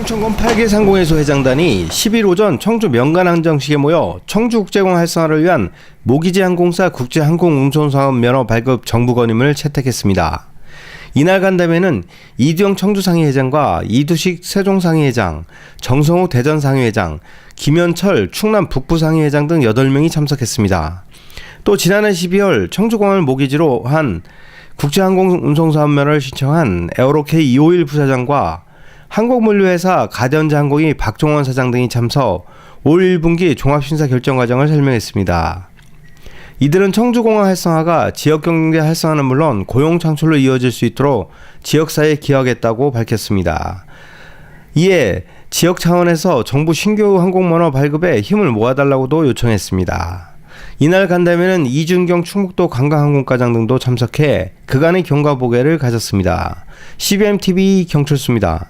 충청권 8개 상공회소 회장단이 10일 오전 청주 명간항정식에 모여 청주국제공 활성화를 위한 모기지 항공사 국제항공운송사업 면허 발급 정부 건임을 채택했습니다. 이날 간담회는 이두영 청주상의회장과 이두식 세종상의회장, 정성호 대전상의회장, 김현철 충남 북부상의회장 등 8명이 참석했습니다. 또 지난해 12월 청주공항을 모기지로 한 국제항공운송사업면허를 신청한 에어로케이 251 부사장과 항공물류회사 가디언즈항공이 박종원 사장 등이 참석 올 1분기 종합심사 결정 과정을 설명했습니다. 이들은 청주공항 활성화가 지역 경제 활성화는 물론 고용 창출로 이어질 수 있도록 지역사회에 기여하겠다고 밝혔습니다. 이에 지역 차원에서 정부 신규 항공면허 발급에 힘을 모아달라고도 요청했습니다. 이날 간담회는 이준경 충북도 관광항공과장 등도 참석해 그간의 경과보고를 가졌습니다. CBM TV 경철수입니다.